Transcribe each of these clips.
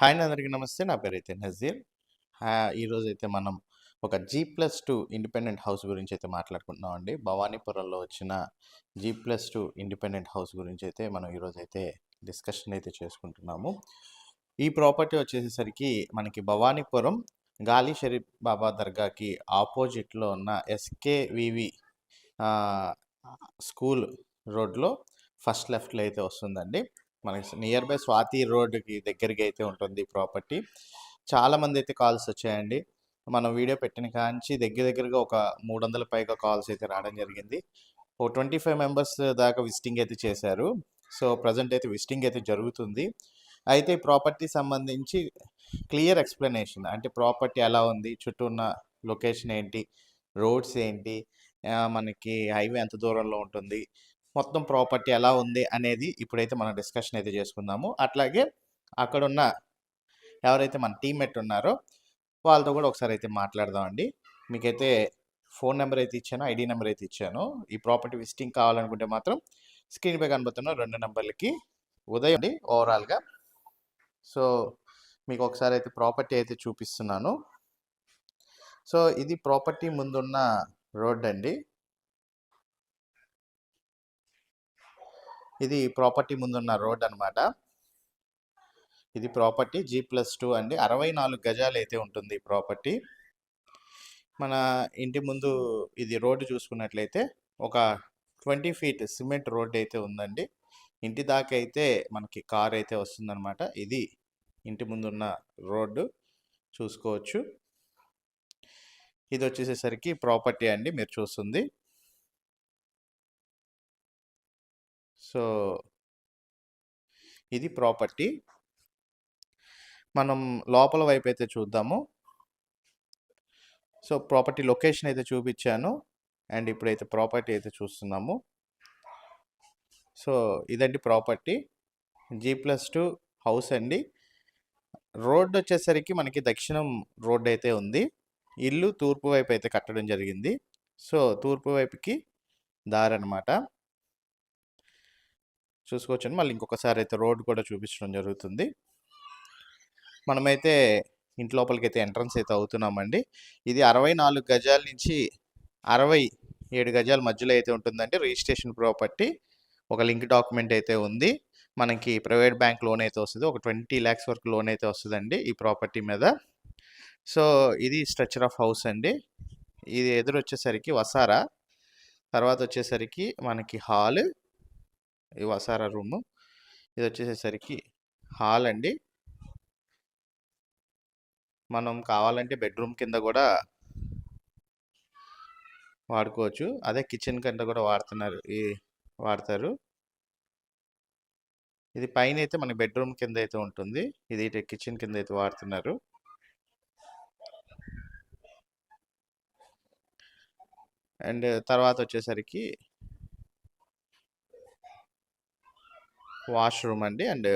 Hi అందరికీ నమస్తే. నా పేరు అయితే నజీర్. ఈరోజు ఈరోజైతే మనం ఒక G plus two independent house గురించి అయితే మాట్లాడుకుంటున్నామండి. భవానీపురంలో వచ్చిన G plus two independent house గురించి అయితే మనం ఈరోజైతే డిస్కషన్ అయితే చేసుకుంటున్నాము. ఈ ప్రాపర్టీ వచ్చేసేసరికి మనకి భవానీపురం గాలి షరీఫ్ బాబా దర్గాకి ఆపోజిట్‌లో ఉన్న ఎస్‌కేవివి స్కూల్ రోడ్‌లో ఫస్ట్ లెఫ్ట్‌లో అయితే వస్తుందండి. మనకి నియర్ బై స్వాతి రోడ్‌కి దగ్గరికి అయితే ఉంటుంది ప్రాపర్టీ చాలామంది అయితే కాల్స్ వచ్చాయండి. మనం వీడియో పెట్టిన కాంచి దగ్గర దగ్గరగా ఒక 300 పైగా కాల్స్ అయితే రావడం జరిగింది. ఓ 25 మెంబర్స్ దాకా విజిటింగ్ అయితే చేశారు. సో, ప్రజెంట్ అయితే విజిటింగ్ అయితే జరుగుతుంది. అయితే ఈ ప్రాపర్టీ సంబంధించి క్లియర్ ఎక్స్ప్లెనేషన్ అంటే ప్రాపర్టీ ఎలా ఉంది? చుట్టూ ఉన్న లొకేషన్ ఏంటి? రోడ్స్ ఏంటి? మనకి హైవే ఎంత దూరంలో ఉంటుంది? మొత్తం ప్రాపర్టీ ఎలా ఉంది? అనేది ఇప్పుడైతే మనం డిస్కషన్ అయితే చేసుకుందాము. అట్లాగే అక్కడున్న ఎవరైతే మన టీమ్‌మేట్ ఉన్నారో వాళ్ళతో కూడా ఒకసారి అయితే మాట్లాడదామండి. మీకైతే ఫోన్ నెంబర్ అయితే ఇచ్చాను. ఐడి నెంబర్ అయితే ఇచ్చాను. ఈ ప్రాపర్టీ విజిటింగ్ కావాలనుకుంటే మాత్రం స్క్రీన్‌పై కనబడుతున్న రెండు నెంబర్లకి ఉదయం అండి ఓవరాల్‌గా. సో, మీకు ఒకసారి అయితే ప్రాపర్టీ అయితే చూపిస్తున్నాను. సో, ఇది ప్రాపర్టీ ముందున్న రోడ్ అండి. ఇది ప్రాపర్టీ ముందున్న రోడ్ అన్నమాట. ఇది ప్రాపర్టీ జీ ప్లస్ టూ అండి. అరవై నాలుగు గజాలు అయితే ఉంటుంది ఈ ప్రాపర్టీ. మన ఇంటి ముందు ఇది రోడ్డు చూసుకున్నట్లయితే ఒక 20 ఫీట్ సిమెంట్ రోడ్ అయితే ఉందండి. ఇంటి దాకా అయితే మనకి కార్ అయితే వస్తుందన్నమాట. ఇది ఇంటి ముందున్న రోడ్డు చూసుకోవచ్చు. ఇది వచ్చేసేసరికి ప్రాపర్టీ అండి మీరు చూస్తుంది. సో ఇది ప్రాపర్టీ. మనం లోపల వైపు అయితే చూద్దాము. సో, ప్రాపర్టీ లొకేషన్ అయితే చూపించాను అండ్ ఇప్పుడైతే ప్రాపర్టీ అయితే చూస్తున్నాము. సో, ఇదండి property. G plus two house అండి. రోడ్ వచ్చేసరికి మనకి దక్షిణం రోడ్ అయితే ఉంది. ఇల్లు తూర్పు వైపు అయితే కట్టడం జరిగింది. సో, తూర్పు వైపుకి దారి అనమాట చూసుకోవచ్చండి. మళ్ళీ ఇంకొకసారి అయితే రోడ్ కూడా చూపించడం జరుగుతుంది. మనమైతే ఇంటి లోపలికైతే ఎంట్రన్స్ అయితే అవుతున్నామండి. ఇది 64 గజాల నుంచి 67 గజాల మధ్యలో అయితే ఉంటుందండి. Registration property. ఒక లింక్ డాక్యుమెంట్ అయితే ఉంది. మనకి ప్రైవేట్ బ్యాంక్ లోన్ అయితే వస్తుంది ఒక 20,00,000 వరకు లోన్ అయితే వస్తుందండి ఈ ప్రాపర్టీ మీద. సో, ఇది స్ట్రక్చర్ ఆఫ్ హౌస్ అండి. ఇది ఎదురొచ్చేసరికి వసారా. తర్వాత వచ్చేసరికి మనకి హాల్. ఈ వసారా రూము. ఇదొచ్చేసేసరికి హాల్ అండి. మనం కావాలంటే బెడ్‌రూమ్ కింద కూడా వాడుకోవచ్చు. అదే కిచెన్ కింద కూడా వాడుతున్నారు. ఈ వాడతారు. ఇది పైన అయితే మనకి బెడ్‌రూమ్ కింద అయితే ఉంటుంది. ఇది కిచెన్ కింద అయితే వాడుతున్నారు. అండ్ తర్వాత వచ్చేసరికి వాష్‌రూమ్ అండి. And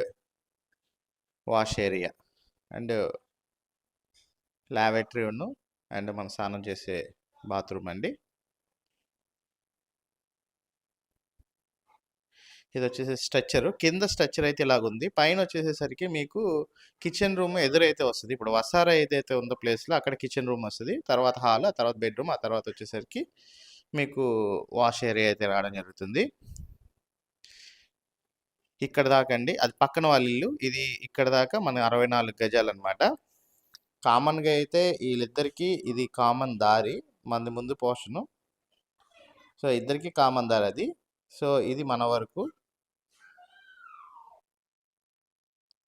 wash area. అండ్ లావెటరీను అండ్ మనం స్నానం చేసే బాత్రూమ్ అండి. ఇది వచ్చేసి స్ట్రక్చరు. కింద స్ట్రక్చర్ అయితే ఇలాగుంది. పైన వచ్చేసేసరికి మీకు కిచెన్ రూమ్ ఎదురైతే వస్తుంది ఇప్పుడు వసారా ఏదైతే ఉందో ప్లేస్‌లో అక్కడ కిచెన్ రూమ్ వస్తుంది తర్వాత హాల్, ఆ తర్వాత బెడ్‌రూమ్, ఆ తర్వాత వచ్చేసరికి మీకు వాష్ ఏరియా అయితే రావడం జరుగుతుంది. ఇక్కడ దాకా అండి. అది పక్కన వాళ్ళ ఇల్లు. ఇది ఇక్కడ దాకా మన అరవై నాలుగు గజాలు అనమాట కామన్‌గా అయితే వీళ్ళిద్దరికీ ఇది కామన్ దారి. మంది ముందు పోర్షను. సో, ఇద్దరికీ కామన్ దారి అది. సో, ఇది మన వరకు.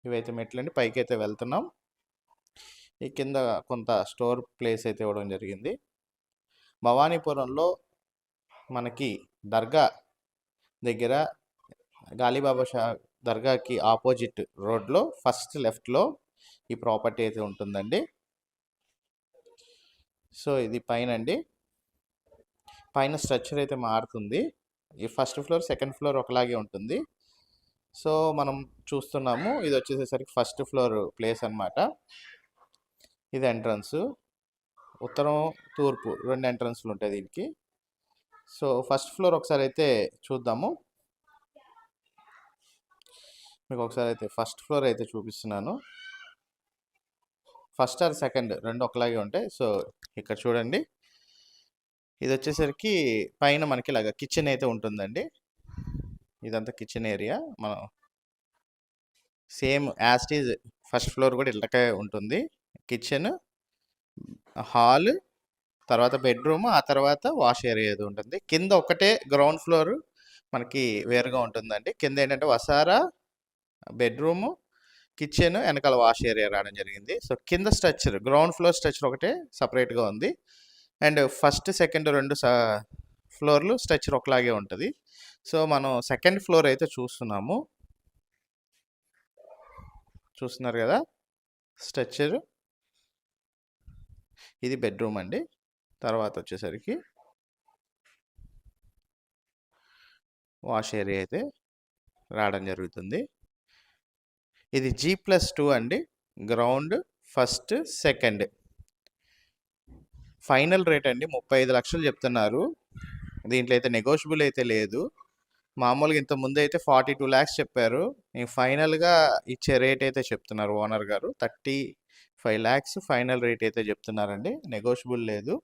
ఇవైతే మెట్లండి. అయితే వెళ్తున్నాం. ఈ కింద కొంత స్టోర్ ప్లేస్ అయితే ఇవ్వడం జరిగింది. భవానీపురంలో మనకి దర్గా దగ్గర గాలిబాబా షా దర్గాకి ఆపోజిట్ రోడ్‌లో ఫస్ట్ లెఫ్ట్‌లో ఈ ప్రాపర్టీ అయితే ఉంటుందండి. సో, ఇది పైన అండి పైన స్ట్రక్చర్ అయితే మారుతుంది. ఈ ఫస్ట్ ఫ్లోర్, సెకండ్ ఫ్లోర్ ఒకలాగే ఉంటుంది. సో, మనం చూస్తున్నాము. ఇది వచ్చేసేసరికి ఫస్ట్ ఫ్లోర్ ప్లేస్ అన్నమాట. ఇది ఎంట్రన్స్ ఉత్తరం, తూర్పు రెండు ఎంట్రన్స్లు ఉంటాయి దీనికి. సో, ఫస్ట్ ఫ్లోర్ ఒకసారి అయితే చూద్దాము. మీకు ఒకసారి అయితే ఫస్ట్ ఫ్లోర్ అయితే చూపిస్తున్నాను. ఫస్ట్ ఆర్ సెకండ్ రెండు ఒకలాగే ఉంటాయి. సో ఇక్కడ చూడండి. ఇది వచ్చేసరికి పైన మనకి ఇలాగ కిచెన్ అయితే ఉంటుందండి. ఇదంతా కిచెన్ ఏరియా. మనం same as it is first floor కూడా ఇళ్ళకే ఉంటుంది. కిచెన్ హాల్ తర్వాత బెడ్రూమ్ ఆ తర్వాత వాష్ ఏరియా ఏది ఉంటుంది. కింద ఒకటే గ్రౌండ్ ఫ్లోర్ మనకి వేరుగా ఉంటుందండి. కింద ఏంటంటే వసారా బెడ్రూము కిచెన్ వెనకాల వాష్ ఏరియా రావడం జరిగింది. సో కింద స్ట్రక్చర్ గ్రౌండ్ ఫ్లోర్ స్ట్రక్చర్ ఒకటే సపరేట్గా ఉంది. అండ్ ఫస్ట్ సెకండ్ రెండు ఫ్లోర్లు స్ట్రక్చర్ ఒకలాగే ఉంటుంది. సో మనం సెకండ్ ఫ్లోర్ అయితే చూస్తున్నాము. చూస్తున్నారు కదా? స్ట్రక్చర్ ఇది బెడ్రూమ్ అండి. తర్వాత వచ్చేసరికి వాష్ ఏరియా అయితే రావడం జరుగుతుంది. ఇది జీ ప్లస్ టూ అండి. Ground first second final rate అండి. ముప్పై ఐదు లక్షలు చెప్తున్నారు. దీంట్లో అయితే నెగోషియబుల్ అయితే లేదు. మామూలుగా ఇంత ముందు అయితే ఫార్టీ టూ ల్యాక్స్ చెప్పారు నేను ఫైనల్గా ఇచ్చే రేట్ అయితే చెప్తున్నారు ఓనర్ గారు. Thirty five lakhs final rate అయితే చెప్తున్నారండి. నెగోషియబుల్ లేదు.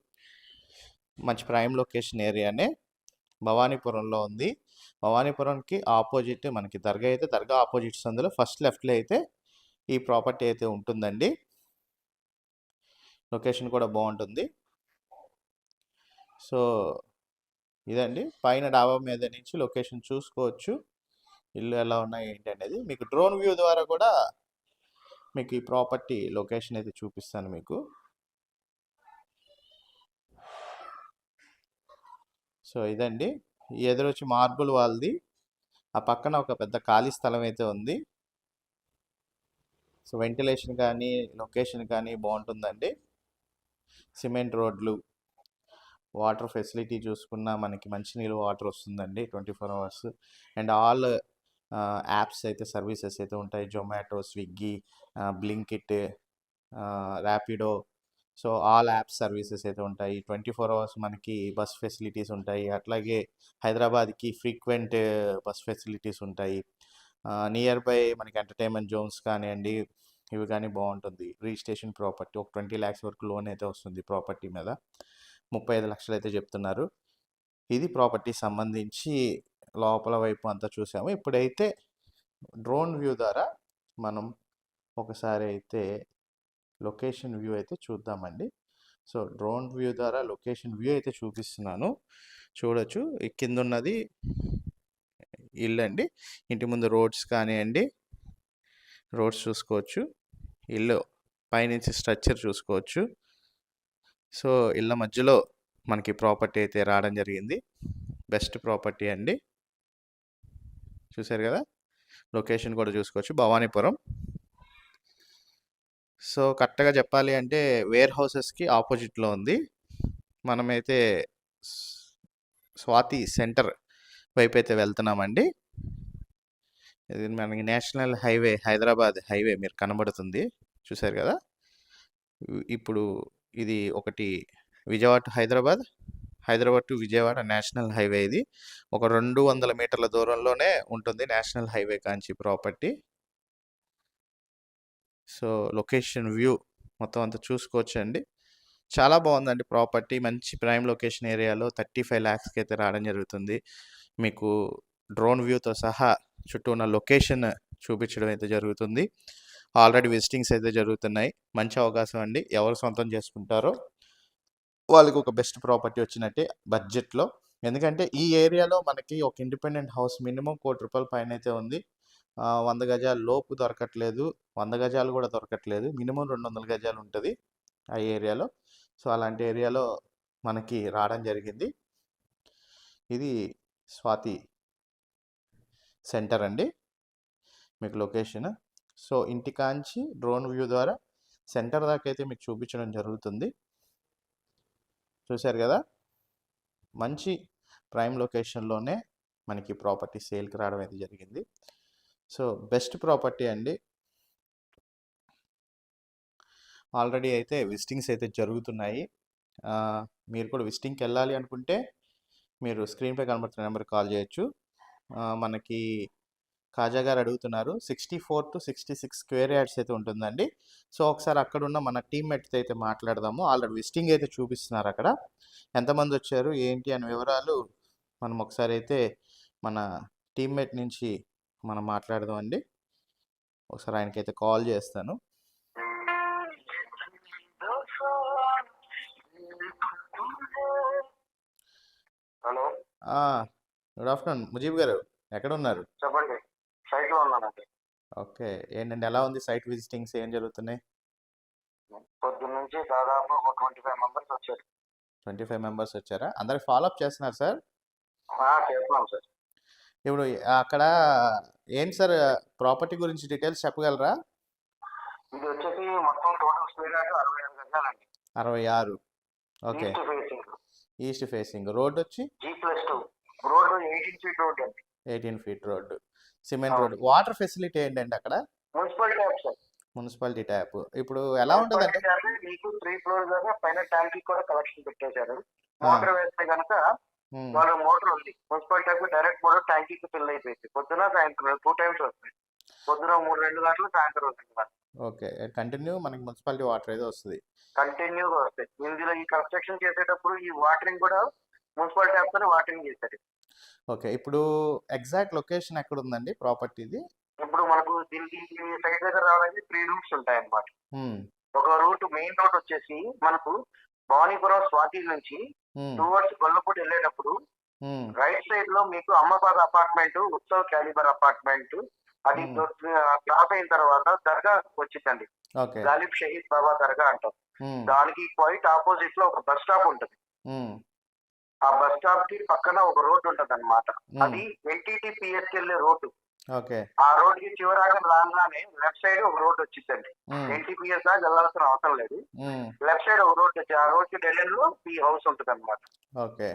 మంచి ప్రైమ్ లొకేషన్ ఏరియానే భవానీపురంలో ఉంది. భవానీపురంకి ఆపోజిట్ మనకి దర్గా అయితే దర్గా ఆపోజిట్స్ అందులో ఫస్ట్ లెఫ్ట్లో అయితే ఈ ప్రాపర్టీ అయితే ఉంటుందండి. లొకేషన్ కూడా బాగుంటుంది. సో ఇదండి. పైన డాబా మీద నుంచి లొకేషన్ చూసుకోవచ్చు. ఇల్లు ఎలా ఉన్నాయి ఏంటి అనేది. మీకు డ్రోన్ వ్యూ ద్వారా కూడా మీకు ఈ ప్రాపర్టీ లొకేషన్ అయితే చూపిస్తాను మీకు. సో ఇదండి. ఎదురొచ్చి మార్బుల్ వాళ్ళది. ఆ పక్కన ఒక పెద్ద ఖాళీ స్థలం అయితే ఉంది. సో వెంటిలేషన్ కానీ లొకేషన్ కానీ బాగుంటుందండి. సిమెంట్ రోడ్లు వాటర్ ఫెసిలిటీ చూసుకున్న మనకి మంచినీళ్ళు వాటర్ వస్తుందండి twenty four hours. And all apps అయితే సర్వీసెస్ అయితే ఉంటాయి. Zomato Swiggy Blinkit Rapido so all apps services అయితే ఉంటాయి. ట్వంటీ ఫోర్ అవర్స్ మనకి బస్ ఫెసిలిటీస్ ఉంటాయి. అట్లాగే హైదరాబాద్కి ఫ్రీక్వెంట్ బస్ ఫెసిలిటీస్ ఉంటాయి. నియర్ బై మనకి ఎంటర్టైన్మెంట్ జోన్స్ కానివ్వండి ఇవి కానీ బాగుంటుంది. రిజిస్ట్రేషన్ ప్రాపర్టీ ఒక ట్వంటీ ల్యాక్స్ వరకు లోన్ అయితే వస్తుంది ప్రాపర్టీ మీద. ముప్పై ఐదు లక్షలు అయితే చెప్తున్నారు. ఇది ప్రాపర్టీ సంబంధించి లోపల వైపు అంతా చూసాము. ఇప్పుడైతే డ్రోన్ వ్యూ ద్వారా మనం ఒకసారి అయితే లొకేషన్ వ్యూ అయితే చూద్దామండి. సో డ్రోన్ వ్యూ ద్వారా లొకేషన్ వ్యూ అయితే చూపిస్తున్నాను. చూడొచ్చు. కింద ఉన్నది ఇల్లు అండి ఇంటి ముందు రోడ్స్ కానివ్వండి రోడ్స్ చూసుకోవచ్చు. ఇల్లు పైనుంచి స్ట్రక్చర్ చూసుకోవచ్చు. సో ఇళ్ళ మధ్యలో మనకి ప్రాపర్టీ అయితే రావడం జరిగింది. బెస్ట్ ప్రాపర్టీ అండి. చూసారు కదా? లొకేషన్ కూడా చూసుకోవచ్చు. భవానీపురం. సో కరెక్ట్గా చెప్పాలి అంటే వేర్ హౌసెస్కి ఆపోజిట్లో ఉంది. మనమైతే స్వాతి సెంటర్ వైపు అయితే వెళ్తున్నామండి. ఇది మనకి నేషనల్ హైవే హైదరాబాద్ హైవే మీరు కనబడుతుంది. చూసారు కదా? ఇప్పుడు ఇది ఒకటి Vijayawada to Hyderabad Hyderabad to Vijayawada national highway ఇది. ఒక రెండు వందల మీటర్ల దూరంలోనే ఉంటుంది నేషనల్ హైవే కాంచి ప్రాపర్టీ. సో లొకేషన్ వ్యూ మొత్తం అంతా చూసుకోవచ్చండి. చాలా బాగుందండి ప్రాపర్టీ. మంచి ప్రైమ్ లొకేషన్ ఏరియాలో థర్టీ ఫైవ్ ల్యాక్స్కి అయితే రావడం జరుగుతుంది. మీకు డ్రోన్ వ్యూతో సహా చుట్టూ ఉన్న లొకేషన్ చూపించడం అయితే జరుగుతుంది. ఆల్రెడీ విజిటింగ్స్ అయితే జరుగుతున్నాయి. మంచి అవకాశం అండి. ఎవరు సొంతం చేసుకుంటారో వాళ్ళకి ఒక బెస్ట్ ప్రాపర్టీ వచ్చినట్టే బడ్జెట్లో. ఎందుకంటే ఈ ఏరియాలో మనకి ఒక ఇండిపెండెంట్ హౌస్ మినిమం కోటి రూపాయల పైన అయితే ఉంది. వంద గజాల లోపు దొరకట్లేదు. వంద గజాలు కూడా దొరకట్లేదు. మినిమం రెండు వందల గజాలు ఉంటుంది ఆ ఏరియాలో. సో అలాంటి ఏరియాలో మనకి రావడం జరిగింది. ఇది స్వాతి సెంటర్ అండి. మీకు లొకేషన్. సో ఇంటికాంచి డ్రోన్ వ్యూ ద్వారా సెంటర్ దాకా అయితే మీకు చూపించడం జరుగుతుంది. చూశారు కదా? మంచి ప్రైమ్ లొకేషన్లోనే మనకి ప్రాపర్టీ సేల్కి రావడం అయితే జరిగింది. సో బెస్ట్ ప్రాపర్టీ అండి. ఆల్రెడీ అయితే విజిటింగ్స్ అయితే జరుగుతున్నాయి. మీరు కూడా విజిటింగ్కి వెళ్ళాలి అనుకుంటే మీరు స్క్రీన్పై కనబడుతున్న నెంబర్కి కాల్ చేయొచ్చు. మనకి కాజా గారు అడుగుతున్నారు. Sixty four to sixty six square yards అయితే ఉంటుందండి. సో ఒకసారి అక్కడ ఉన్న మన టీమ్మెట్తో అయితే మాట్లాడదాము. ఆల్రెడీ విజిటింగ్ అయితే చూపిస్తున్నారు అక్కడ. ఎంతమంది వచ్చారు? ఏంటి? అనే వివరాలు మనం ఒకసారి అయితే మన టీమ్మేట్ నుంచి మనం మాట్లాడదామండి ఒకసారి ఆయనకైతే కాల్ చేస్తాను. హలో. Good afternoon. ముజీబ్ గారు ఎక్కడ ఉన్నారు చెప్పండి. సైట్లో ఉన్నానండి. ఓకే. ఏంటండి ఎలా ఉంది సైట్ విజిటింగ్స్? ఏం జరుగుతున్నాయి? పొద్దున్న నుంచి దాదాపు ఒక ట్వంటీ ఫైవ్ మెంబర్స్ వచ్చారు. ట్వంటీ ఫైవ్ మెంబర్స్ వచ్చారా? అందరికి ఫాలోఅప్ చేస్తున్నారు సార్? చేస్తున్నాం సార్. ఇప్పుడు అక్కడ ఏంటి సార్ ప్రాపర్టీ గురించి డీటెయిల్స్ చెప్పగలరా? ఇది వచ్చేసి మొత్తం టోటల్ స్క్వేర్ యార్డ్ అరవై గజాలండి. అరవై ఆరు. Okay. East facing east facing road వచ్చి? G plus two road eighteen feet road అండి. Eighteen feet road cement road water facility ఏంటండి అక్కడ? Municipal tap sir municipality tap ఇప్పుడు ఎలా మున్సిపాలిటీ ట్యాప్ మీకు త్రీ ఫ్లోర్ దాకా పైన ట్యాంక్ కూడా కలెక్షన్ పెట్టేశారు. మోటార్ వేస్తే కనుక వాళ్ళ మోటార్ ఉంది. మున్సిపల్ ట్యాప్ డైరెక్ట్ మోటార్ ట్యాంక్కి ఫిల్ అయిపోయింది. పొద్దున సాయంత్రం టూ టైమ్స్ వస్తాయి పొద్దున మూడు రెండు గంటలు సాయంత్రం రెండు గంటలు ఓకే. కంటిన్యూ మనకి మున్సిపాలిటీ వాటర్ అయితే వస్తుంది. కంటిన్యూగా వస్తాయి ఇందులో ఈ కన్స్ట్రక్షన్ చేసేటప్పుడు ఈ వాటరింగ్ కూడా మున్సిపల్ ట్యాప్తో వాటరింగ్ చేశారు ఓకే. ఇప్పుడు ఎగ్జాక్ట్ లొకేషన్ ఎక్కడ ఉందండి ప్రాపర్టీది? ఇప్పుడు మనకు దీనికి సైడ్ దగ్గర రావాలంటే త్రీ రూట్స్ ఉంటాయి అన్నమాట ఉమ్, ఒక రూట్ మెయిన్ రోడ్ వచ్చేసి మనకు భవానీపురం స్వాతి నుంచి టువర్డ్స్ గొల్లపూడి వెళ్ళేటప్పుడు రైట్ సైడ్లో మీకు అమ్మబాద్ అపార్ట్మెంట్ ఉత్సవ్ క్యాలిబర్ అపార్ట్మెంట్ అది. క్రాస్ అయిన తర్వాత దర్గా వచ్చిందండి. గాలిబ్ షహీద్ బాబా దర్గా అంటాం. ఉమ్, దానికి క్వైట్ ఆపోజిట్లో ఒక బస్ స్టాప్ ఉంటుంది. ఆ బస్ స్టాప్కి పక్కన ఒక రోడ్ ఉంటది అనమాట అది ఎన్టీటీపీఎస్కి వెళ్ళే రోడ్డు. ఓకే. ఆ రోడ్కి చివరాగా రాగానే లెఫ్ట్ సైడ్ ఒక రోడ్ వచ్చిందండి. ఎన్టీపీఎస్ దాకా వెళ్ళాల్సిన అవసరం లేదు. లెఫ్ట్ సైడ్ ఒక రోడ్ వచ్చి ఆ రోడ్కి డెలిన్లో హౌస్ ఉంటుంది అనమాట ఓకే.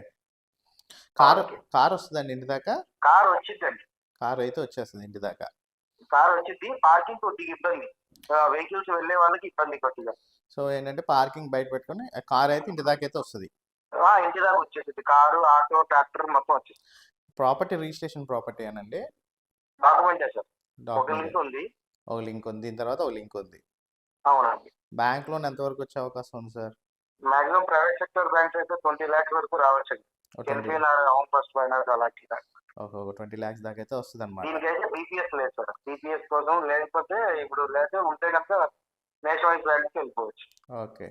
కార్ కార్ వస్తుందండి ఇంటి దాకా? కార్ వచ్చిందండి. కార్ అయితే వచ్చేస్తుంది ఇంటి దాకా. కార్ వచ్చింది. పార్కింగ్ కొద్దిగా ఇబ్బంది. వెహికల్స్ వెళ్ళే వాళ్ళకి ఇబ్బంది కొద్దిగా. సో ఏంటంటే పార్కింగ్ బయట పెట్టుకొని కార్ అయితే ఇంటి దాకా అయితే వస్తుంది. ఇంటి దాకా వచ్చేసింది కారు ఆటో ట్రాక్టర్ మొత్తం వచ్చేసి ప్రాపర్టీ రిజిస్ట్రేషన్ ప్రాపర్టీ అనండి. డాక్యుమెంట్ సార్ ఒక లింక్ ఉంది. ఒక లింక్ ఉంది. దీని తర్వాత ఒక లింక్ ఉంది. అవునండి. బ్యాంక్ లోన్ ఎంతవరకు వచ్చే అవకాశం ఉంది sir maximum private sector banks అయితే ట్వంటీ ల్యాక్స్ వరకు రావచ్చు ఎన్పీఆర్ హోమ్ ఫస్ట్ ఫైనాన్స్ అలాంటి ఒక ట్వంటీ ల్యాక్స్ దాకా అయితే వస్తుంది అనమాట దీనికైతే బీపీఎస్ లేదు సార్ బీపీఎస్ కోసం లేకపోతే ఇప్పుడు లేకపోతే ఉంటే కనుక నేషనల్ వైజ్ బ్యాంక్కి వెళ్ళిపోవచ్చు. ఓకే.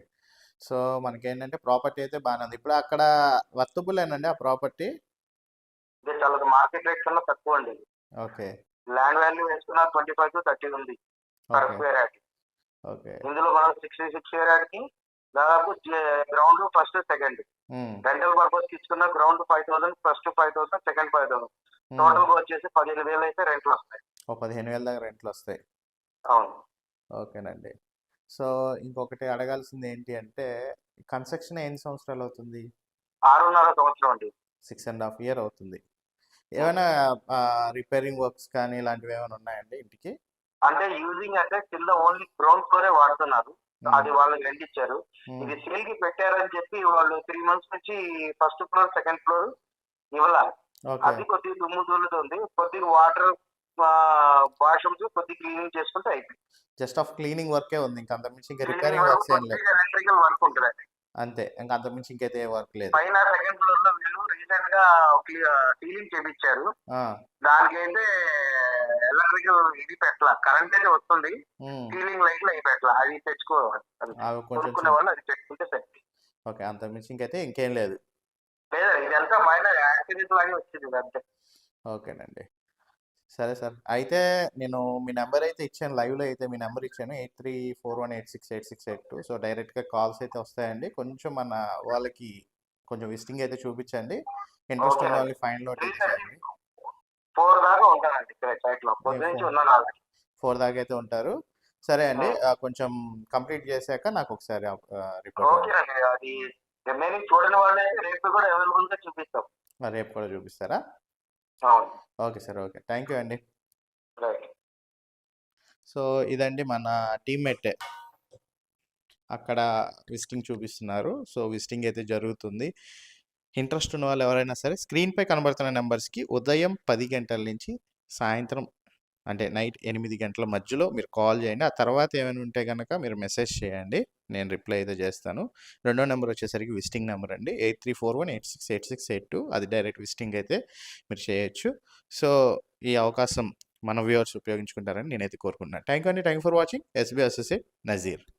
సో మనకి ఏంటంటే ప్రాపర్టీ అయితే బాగానే ఉంది. ఇప్పుడు అక్కడ వర్తబులేనండి ఆ ప్రాపర్టీ మార్కెట్ రేట్ కన్నా తక్కువ అండి ఓకే. ల్యాండ్ వాల్యూ వేసుకున్న ట్వంటీ ఫైవ్ టు థర్టీ ఉంది పర్ ఓకే స్క్వేర్ యార్డ్ ఇందులో మనం సిక్స్టీ సిక్స్ స్క్వేర్ యార్డ్కి దాదాపు గ్రౌండ్ ఫస్ట్ సెకండ్ రెంటల్ పర్పస్కి ఇచ్చుకున్న ground five thousand first five thousand second five thousand. టోటల్గా వచ్చేసి పదిహేను వేలు అయితే రెంట్లు వస్తాయి. పదిహేను వేల దాకా రెంట్లు వస్తాయి. అవును. ఓకేనండి. సో ఇంకొకటి అడగాల్సింది ఏంటి అంటే కన్స్ట్రక్షన్ ఎన్ని సంవత్సరాలు అవుతుంది? ఆరున్నర సంవత్సరం అండి. సిక్స్ అండ్ హాఫ్ ఇయర్ అవుతుంది. ఏమైనా రిపేరింగ్ వర్క్స్ కానీ ఇలాంటివి ఏమైనా ఉన్నాయండి ఇంటికి? అంటే యూజింగ్ అంటే కింద ఓన్లీ గ్రౌండ్ ఫ్లోరే వాడుతున్నారు. అది వాళ్ళకి రెంట్ ఇచ్చారు. ఇది సేల్కి పెట్టారని చెప్పి వాళ్ళు త్రీ మంత్స్ నుంచి ఫస్ట్ ఫ్లోర్ సెకండ్ ఫ్లోర్ ఇవ్వాల. అది కొద్దిగా దుమ్ము దూలుతుంది కొద్దిగా వాటర్ వాషమ్స్ కొద్దిగా క్లీనింగ్ చేసుకుంటే అయిపోయింది. జస్ట్ ఆఫ్ క్లీనింగ్ వర్కే ఉంది. ఇంకా అంతకుమించి ఇంకా రిపేరింగ్ వర్క్స్ ఏం లేవు. ఎలక్ట్రికల్ వర్క్ ఉంటుంది అంతే. ఇంకా అంతకుమించి ఇంకైతే వర్క్ లేదు. పైన సెకండ్ ఫ్లోర్లో వీళ్ళు గా క్లీనింగ్ చేపించారు. ఆ, దానికి అయితే ఎలక్ట్రికల్ ఇది పెట్టాల. కరెంట్ అయితే వస్తుంది. క్లీనింగ్ లైట్లు అవి పెట్టాల. అది తెచ్చుకోవాలి కొనుక్కునే వాళ్ళు అది పెట్టుకుంటే సరే. ఓకే అంతకుమించి ఇంకైతే ఇంకేం లేదు. లేదా ఇదంతా మైనర్ యాక్టివిటీస్ లాగే వచ్చింది అంతే. ఓకేనండి. సరే సార్. అయితే నేను మీ నెంబర్ అయితే ఇచ్చాను లైవ్లో అయితే మీ నెంబర్ ఇచ్చాను eight three four one eight six eight six eight two. So డైరెక్ట్గా కాల్స్ అయితే వస్తాయండి. కొంచెం మన వాళ్ళకి కొంచెం విజిటింగ్ అయితే చూపించండి. ఇంట్రెస్ట్ ఉన్న. వాళ్ళకి ఫైన్ ఇచ్చేయండి ఫోర్ దాకా ఉంటానండి సైట్లో. నుంచి ఫోర్ దాకా. అయితే ఉంటారు. సరే అండి కొంచెం కంప్లీట్ చేశాక నాకు ఒకసారి రిపోర్ట్ అది చూడని వాళ్ళే రేపు కూడా అవైలబుల్గా చూపిస్తాం. రేపు కూడా చూపిస్తారా? Okay sir okay. Thank you అండి. సో ఇదండి మన టీమ్మేట్ అక్కడ విజిటింగ్ చూపిస్తున్నారు. సో విజిటింగ్ అయితే జరుగుతుంది. ఇంట్రెస్ట్ ఉన్న వాళ్ళు ఎవరైనా సరే స్క్రీన్పై కనబడుతున్న నెంబర్స్కి ఉదయం పది గంటల నుంచి సాయంత్రం అంటే నైట్ ఎనిమిది గంటల మధ్యలో మీరు కాల్ చేయండి. ఆ తర్వాత ఏమైనా ఉంటే కనుక మీరు మెసేజ్ చేయండి. నేను రిప్లై అయితే చేస్తాను. రెండో నెంబర్ వచ్చేసరికి విజిటింగ్ నెంబర్ అండి. Eight three four one eight six eight six eight two అది డైరెక్ట్ విజిటింగ్ అయితే మీరు చేయొచ్చు. సో ఈ అవకాశం మన వ్యూవర్స్ ఉపయోగించుకుంటారని నేనైతే కోరుకుంటున్నాను. థ్యాంక్ యూ అండి. Thank for watching. SB associate Nazeer.